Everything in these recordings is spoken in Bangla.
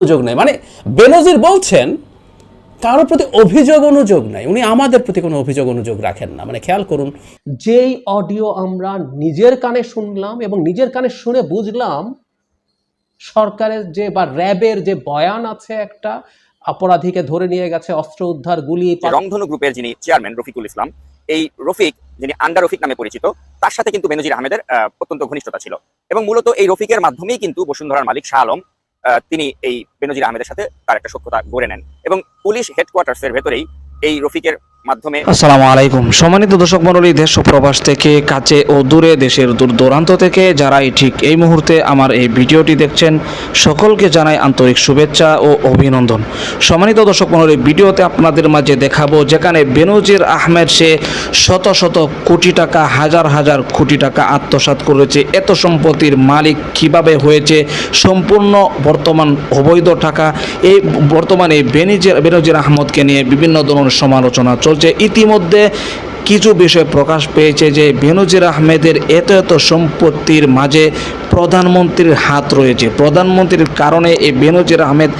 অনুযোগ নেই। মানে বেনজির বলছেন কারোর প্রতি অভিযোগ অনুযোগ নাই। উনি আমাদের প্রতি কোনো অভিযোগ অনুযোগ রাখেন না। মানে খেয়াল করুন। যেই অডিও আমরা নিজের কানে শুনলাম এবং নিজের কানে শুনে বুঝলাম সরকারের যে বা র্যাবের যে বয়ান আছে একটা অপরাধীকে ধরে নিয়ে গেছে অস্ত্র উদ্ধার গুলি রংধনু গ্রুপের যিনি চেয়ারম্যান রফিকুল ইসলাম এই রফিক যিনি আন্ডার রফিক নামে পরিচিত তার সাথে কিন্তু বেনজির আহমেদের আহ, অত্যন্ত ঘনিষ্ঠতা ছিল। এবং মূলত এই রফিকের মাধ্যমেই কিন্তু বসুন্ধরার মালিক শাহ আলম তিনি এই বেনজির আহমেদের সাথে তার একটা সখ্যতা গড়ে নেন। এবং পুলিশ হেডকোয়ার্টার্সের ভেতরেই এই রফিকের আসসালামু আলাইকুম। সম্মানিত দর্শক মণ্ডলী, দেশ প্রবাস থেকে কাছে ও দূরে, দেশের দূর দূরান্ত থেকে যারা এই ঠিক এই মুহূর্তে আমার এই ভিডিওটি দেখছেন, সকলকে জানাই আন্তরিক শুভেচ্ছা ও অভিনন্দন। সম্মানিত দর্শক মণ্ডলী, ভিডিওতে আপনাদের মাঝে দেখাবো যেখানে বেনজির আহমেদ সে শত শত কোটি টাকা, হাজার হাজার কোটি টাকা আত্মসাৎ করেছে। এত সম্পত্তির মালিক কীভাবে হয়েছে? সম্পূর্ণ বর্তমান অবৈধ টাকা। এই বর্তমানে বেনিজির বেনজির আহমদকে নিয়ে বিভিন্ন ধরনের সমালোচনা চলছে। ইতিমধ্যে কিছু বিষয় প্রকাশ পেয়েছে যে বেনজির আহমেদের এত এত সম্পত্তির মাঝে প্রধানমন্ত্রীর হাত রয়েছে। প্রধানমন্ত্রীর কারণে এই বেনজির আহমেদ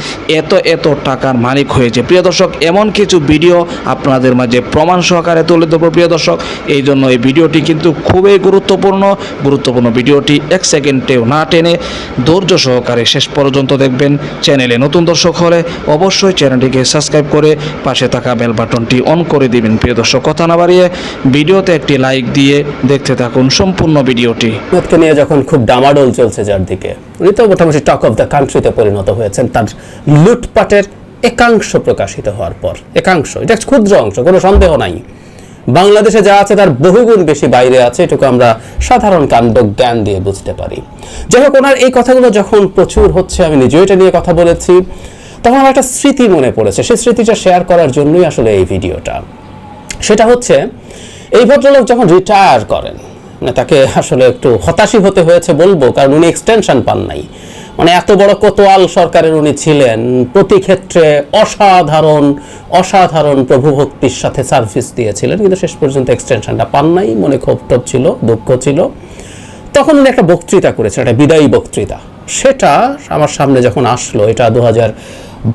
এত এত টাকার মালিক হয়েছে। প্রিয় দর্শক, এমন কিছু ভিডিও আপনাদের মাঝে প্রমাণ সহকারে তুলে দেবো প্রিয় দর্শক, এই জন্য এই ভিডিওটি কিন্তু খুবই গুরুত্বপূর্ণ। গুরুত্বপূর্ণ ভিডিওটি এক সেকেন্ডেও না টেনে ধৈর্য সহকারে শেষ পর্যন্ত দেখবেন। চ্যানেলে নতুন দর্শক হলে অবশ্যই চ্যানেলটিকে সাবস্ক্রাইব করে পাশে থাকা বেল বাটনটি অন করে দিবেন। প্রিয় দর্শক, কথা না বাড়িয়ে ভিডিওতে একটি লাইক দিয়ে দেখতে থাকুন সম্পূর্ণ ভিডিওটি। আহমেদকে নিয়ে যখন খুব ডামাডোল চলছে যার দিকে মোটামুটি টক অফ দ্য কান্ট্রিতে পরিণত হয়েছেন। তার লুটপাটের একাংশ প্রকাশিত হওয়ার পর, একাংশ, এটা ক্ষুদ্র অংশ, কোনো সন্দেহ নাই। বাংলাদেশে যা আছে তার বহুগুণ বেশি বাইরে আছে, এটুকু আমরা সাধারণ কাণ্ড জ্ঞান দিয়ে বুঝতে পারি। যাই হোক, ওনার এই কথাগুলো যখন প্রচুর হচ্ছে, আমি নিজেও এটা নিয়ে কথা বলেছি, তখন আমার একটা স্মৃতি মনে পড়েছে। সেই স্মৃতিটা শেয়ার করার জন্যই আসলে এই ভিডিওটা। সেটা হচ্ছে এই ভদ্রলোক যখন রিটায়ার করেন মানে তাকে আসলে একটু হতাশই হতে হয়েছে বলব, কারণ উনি এক্সটেনশন পান নাই। মানে এত বড় কোতোয়াল সরকারের উনি ছিলেন, প্রতি ক্ষেত্রে অসাধারণ অসাধারণ প্রভুভক্তির সাথে সার্ভিস দিয়েছিলেন, কিন্তু শেষ পর্যন্ত এক্সটেনশনটা পান নাই। মনে ক্ষোভ ছিল, দুঃখ ছিল। তখন উনি একটা বক্তৃতা করেছেন একটা বিদায়ী বক্তৃতা। সেটা আমার সামনে যখন আসলো, এটা দু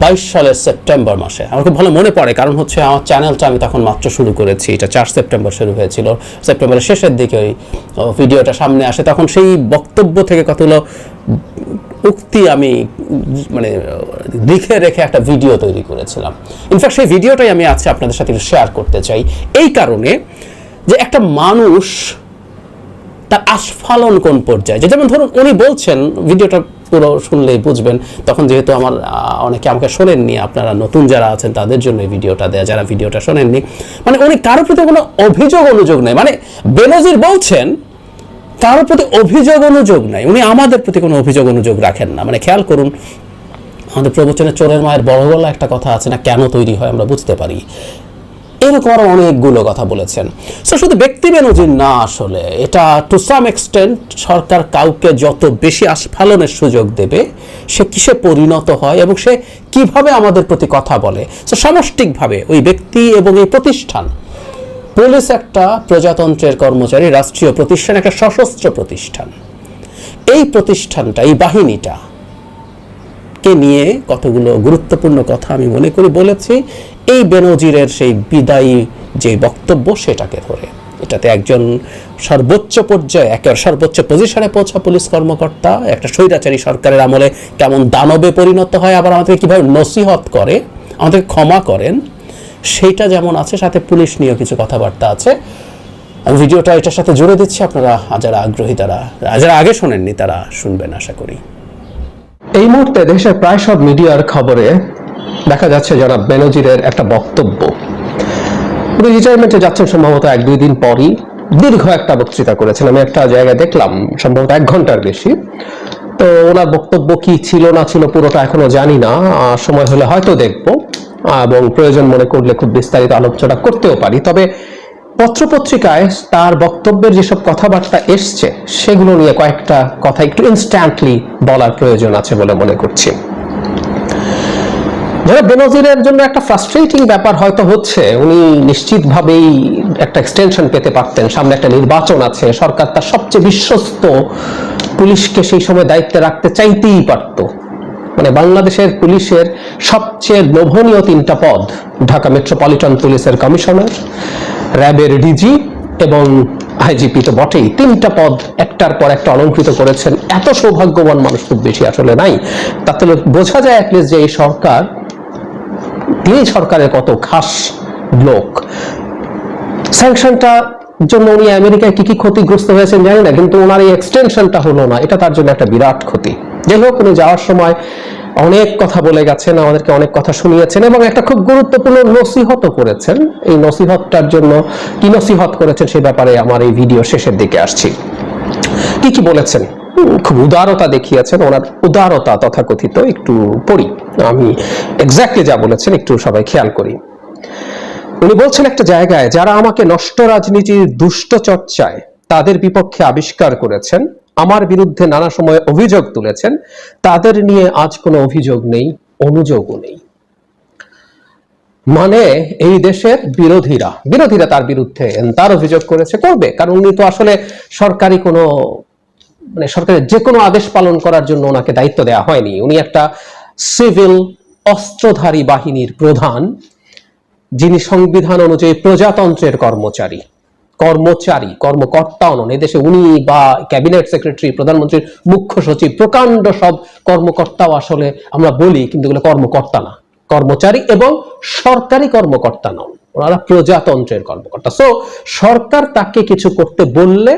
বাইশ সালের সেপ্টেম্বর মাসে। আমার খুব ভালো মনে পড়ে, কারণ হচ্ছে আমার চ্যানেলটা আমি তখন মাত্র শুরু করেছি। এটা চার সেপ্টেম্বর শুরু হয়েছিল। সেপ্টেম্বরের শেষের দিকে ওই ভিডিওটা সামনে আসে। তখন সেই বক্তব্য থেকে কতগুলো উক্তি আমি মানে লিখে রেখে একটা ভিডিও তৈরি করেছিলাম। ইনফ্যাক্ট সেই ভিডিওটাই আমি আজকে আপনাদের সাথে শেয়ার করতে চাই। এই কারণে যে একটা মানুষ তার আস্ফালন কোন পর্যায়ে? যেমন ধরুন উনি বলছেন, ভিডিওটা পুরো শুনলেই বুঝবেন, তখন যেহেতু আমার অনেকে আমাকে শোনেননি, আপনারা নতুন যারা আছেন তাদের জন্য এই ভিডিওটা দেয়া, যারা ভিডিওটা শোনেননি মানে উনি কারোর প্রতি কোনো অভিযোগ, অনুযোগ নেই। মানে বেনজির বলছেন, কারোর প্রতি অভিযোগ, অনুযোগ নাই। উনি আমাদের প্রতি কোনো অভিযোগ, অনুযোগ রাখেন না। মানে খেয়াল করুন, আমাদের প্রবচনে চোরের মায়ের বড় গলা একটা কথা আছে না, কেন তৈরি হয় আমরা বুঝতে পারি। এরকম আরও অনেকগুলো কথা বলেছেন। সো শুধু ব্যক্তি বেনজির না আসলে, এটা টু সাম এক্সটেন্ট সরকার কাউকে যত বেশি আস্ফালনের সুযোগ দেবে, সে কিসে পরিণত হয় এবং সে কীভাবে আমাদের প্রতি কথা বলে। সো সমষ্টিকভাবে ওই ব্যক্তি এবং এই প্রতিষ্ঠান, পুলিশ একটা প্রজাতন্ত্রের কর্মচারী, রাষ্ট্রীয় প্রতিষ্ঠান, একটা সশস্ত্র প্রতিষ্ঠান। এই প্রতিষ্ঠানটা, এই বাহিনীটা কে নিয়ে কতগুলো গুরুত্বপূর্ণ কথা আমি মনে করি বলেছি, এই বেনজিরের সেই বিদায়ী যে বক্তব্য সেটাকে ধরে। এটাতে একজন সর্বোচ্চ পর্যায়ে একেবারে সর্বোচ্চ পজিশনে পৌঁছা পুলিশ কর্মকর্তা, একটা স্বৈরাচারী সরকারের আমলে কেমন দানবে পরিণত হয়, আবার আমাদের কীভাবে নসিহত করে আমাদের ক্ষমা করেন, সেইটা যেমন আছে, সাথে পুলিশ নিয়েও কিছু কথাবার্তা আছে। আমি ভিডিওটা এটার সাথে জুড়ে দিচ্ছি, আপনারা যারা আগ্রহী তারা, যারা আগে শোনেননি তারা শুনবেন, আশা করি। এই মুহূর্তে দেশের প্রায় সব মিডিয়ার খবরে দেখা যাচ্ছে যারা বেনজিরের একটা বক্তব্য। রিটায়ারমেন্টে যাচ্ছেন সম্ভবত এক দুই দিন পরই। দীর্ঘ একটা বক্তৃতা করেছেন। আমি একটা জায়গায় দেখলাম, সম্ভবত এক ঘণ্টার বেশি। তো ওনার বক্তব্য কি ছিল না ছিল পুরোটা এখনও জানি না। সময় হলে হয়তো দেখব। এবং প্রয়োজন মনে করলে খুব বিস্তারিত আলোচনা করতেও পারি। তবে পত্রপত্রিকায় তার বক্তব্যের যেসব কথাবার্তা এসছে, সেগুলো নিয়ে কয়েকটা কথা একটু ইনস্ট্যান্টলি বলার প্রয়োজন আছে বলে মনে করছি। যারা বেনজিরের জন্য একটা ফ্রাস্ট্রেটিং ব্যাপার হয়তো হচ্ছে, উনি নিশ্চিতভাবেই একটা এক্সটেনশন পেতে পারতেন, সামনে একটা নির্বাচন আছে, সরকার তার সবচেয়ে বিশ্বস্ত পুলিশকে সেই সময় দায়িত্বে রাখতে চাইতেই পারত। মানে বাংলাদেশের পুলিশের সবচেয়ে লোভনীয় তিনটা পদ, ঢাকা মেট্রোপলিটন পুলিশের কমিশনার র্যাবের ডিজি এবং আইজিপি তো বটেই। তিনটা পদ একটার পর একটা অলঙ্কৃত করেছেন। এত সৌভাগ্যবান মানুষ খুব বেশি আসলে নাই। তাতে বোঝা যায় অ্যাটলিস্ট যে এই সরকার তিনি সরকারের কত খাস লোক। স্যাংশনটা জন্য উনি আমেরিকায় কি কি ক্ষতিগ্রস্ত হয়েছেন জানি না, কিন্তু ওনার এই এক্সটেনশনটা হলো না। এটা তার জন্য একটা বিরাট ক্ষতি। যাই হোক, উনি যাওয়ার সময় অনেক কথা বলে গেছেন, আমাদেরকে অনেক কথা শুনিয়েছেন এবং একটা খুব গুরুত্বপূর্ণ নসিহতও করেছেন। এই নসিহতটার জন্য কি নসিহত করেছেন সে ব্যাপারে আমার এই ভিডিও শেষের দিকে আসছি। কি কি বলেছেন? খুব উদারতা দেখিয়েছেন, ওনার উদারতা তথাকথিত একটু পড়ি। আমি এক্স্যাক্টলি যা বলেছেন একটু সবাই খেয়াল করি। উনি বলছেন একটা জায়গায়, যারা আমাকে নষ্ট রাজনীতির দুষ্ট চর্চায় তাদের বিপক্ষে আবিষ্কার করেছেন আমার বিরুদ্ধে নানা সময় অভিযোগ তুলেছেন। তাদের নিয়ে আজ কোনো অভিযোগ নেই, অনুযোগও নেই। মানে এই দেশের বিরোধীরা বিরোধীরা তার বিরুদ্ধে তার অভিযোগ করেছে, করবে। কারণ উনি তো আসলে সরকারি কোনো মানে সরকারের যে কোনো আদেশ পালন করার জন্য ওনাকে দায়িত্ব দেওয়া হয়নি। উনি একটা সিভিল অস্ত্রধারী বাহিনীর প্রধান, যিনি সংবিধান অনুযায়ী প্রজাতন্ত্রের কর্মচারী। কর্মচারী, কর্মকর্তা নন। এদেশে উনি বা ক্যাবিনেট সেক্রেটারি, প্রধানমন্ত্রীর মুখ্য সচিব, প্রকাণ্ড সব কর্মকর্তাও আসলে আমরা বলি, কিন্তু এগুলো কর্মকর্তা না। কর্মচারী এবং সরকারি কর্মকর্তা নন। ওনারা প্রজাতন্ত্রের কর্মকর্তা। সো সরকার তাকে কিছু করতে বললে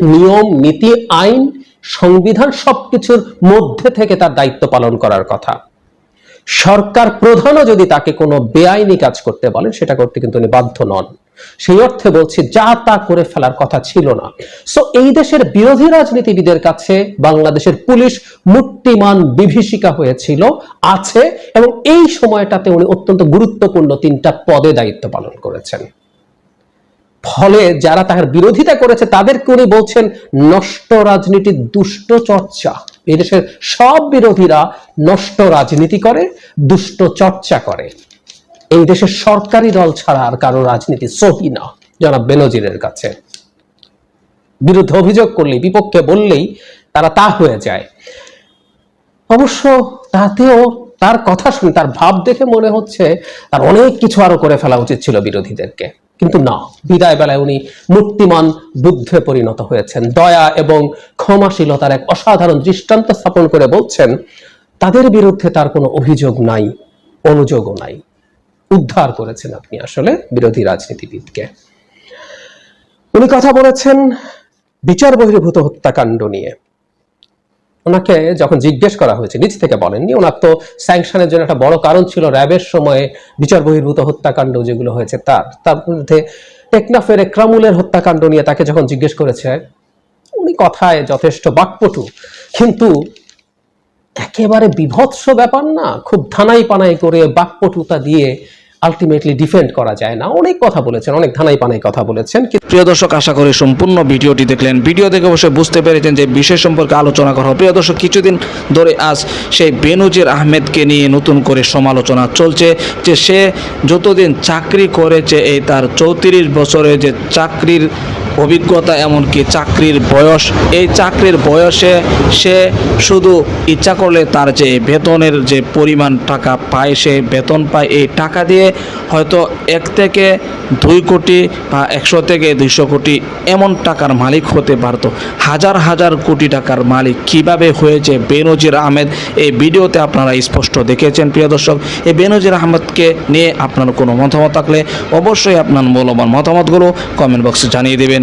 নিয়ম, নীতি, আইন, সংবিধান সবকিছুর মধ্যে থেকে তার দায়িত্ব পালন করার কথা। সরকার প্রধানও যদি তাকে কোনো বেআইনি কাজ করতে বলেন, সেটা করতে কিন্তু উনি বাধ্য নন। সেই অর্থে বলছি, যা তা করে ফেলার কথা ছিল না। সো এই দেশের বিরোধী রাজনীতিবিদের কাছে বাংলাদেশের পুলিশ মূর্তিমান বিভীষিকা হয়েছিল, আছে, এবং এই সময়টাতে উনি অত্যন্ত গুরুত্বপূর্ণ তিনটা পদে দায়িত্ব পালন করেছেন। ফলে যারা তাহার বিরোধিতা করেছে, তাদেরকে উনি বলছেন, নষ্ট রাজনীতির দুষ্ট চর্চা। এদেশের সব বিরোধীরা নষ্ট রাজনীতি করে, দুষ্ট চর্চা করে। এই দেশের সরকারি দল ছাড়া আর কারও রাজনীতি সহি না, জনাব বেনজিরের কাছে। বিরুদ্ধে অভিযোগ করলেই, বিপক্ষে বললেই তারা তা হয়ে যায়। অবশ্য তাতেও তার কথা শুনে, তার ভাব দেখে মনে হচ্ছে তার অনেক কিছু আরও করে ফেলা উচিত ছিল বিরোধীদেরকে। কিন্তু না, বিদায় বেলায় উনি মুক্তিমান বুদ্ধে পরিণত হয়েছেন। দয়া এবং ক্ষমাশীলতার এক অসাধারণ দৃষ্টান্ত স্থাপন করে বলছেন, তাদের বিরুদ্ধে তার কোনো অভিযোগ নাই, অনুযোগও নাই। উদ্ধার করেছেন আপনি আসলে বিরোধী রাজনীতিবিদকে। উনি কথা বলেছেন বিচার বহির্ভূত হত্যাকাণ্ড নিয়ে। ওনাকে যখন জিজ্ঞেস করা হয়েছে নিজ থেকে বলেননি, ওনার তো স্যাংশনের জন্য একটা বড় কারণ ছিল র্যাবের সময়ে বিচার বহির্ভূত হত্যাকাণ্ড যেগুলো হয়েছে, তার তার মধ্যে টেকনাফের একরামুলের হত্যাকাণ্ড নিয়ে তাকে যখন জিজ্ঞেস করেছে, উনি কথায় যথেষ্ট বাকপটু কিন্তু একেবারে বিভৎস ব্যাপার না, খুব ধানাই পানাই করে বাকপটুতা দিয়ে আলটিমেটলি ডিফেন্ড করা যায় না অনেক কথা বলেছেন, অনেক ধানাই পানাই কথা বলেছেন প্রিয় দর্শক, আশা করি সম্পূর্ণ ভিডিওটি দেখলেন ভিডিও দেখে অবশ্যই বুঝতে পেরেছেন যে বিষয় সম্পর্কে আলোচনা করা। প্রিয় দর্শক, কিছুদিন ধরে আজ সেই বেনজির আহমেদকে নিয়ে নতুন করে সমালোচনা চলছে যে সে যতদিন চাকরি করেছে, এই তার চৌত্রিশ বছরে যে চাকরির অভিজ্ঞতা এমনকি চাকরির বয়স, এই চাকরির বয়সে সে শুধু ইচ্ছা করলে তার যে বেতনের যে পরিমাণ টাকা পায়, সে বেতন পায়, এই টাকা দিয়ে হয়তো এক থেকে দুই কোটি বা একশো থেকে দুইশো কোটি এমন টাকার মালিক হতে পারতো। হাজার হাজার কোটি টাকার মালিক কীভাবে হয়েছে? বেনজির আহমেদ এই ভিডিওতে আপনারা স্পষ্ট দেখেছেন, প্রিয় দর্শক। এই বেনজির আহমেদকে নিয়ে আপনার কোনো মতামত থাকলে অবশ্যই আপনার মূল্যবান মতামতগুলো কমেন্ট বক্সে জানিয়ে দেবেন।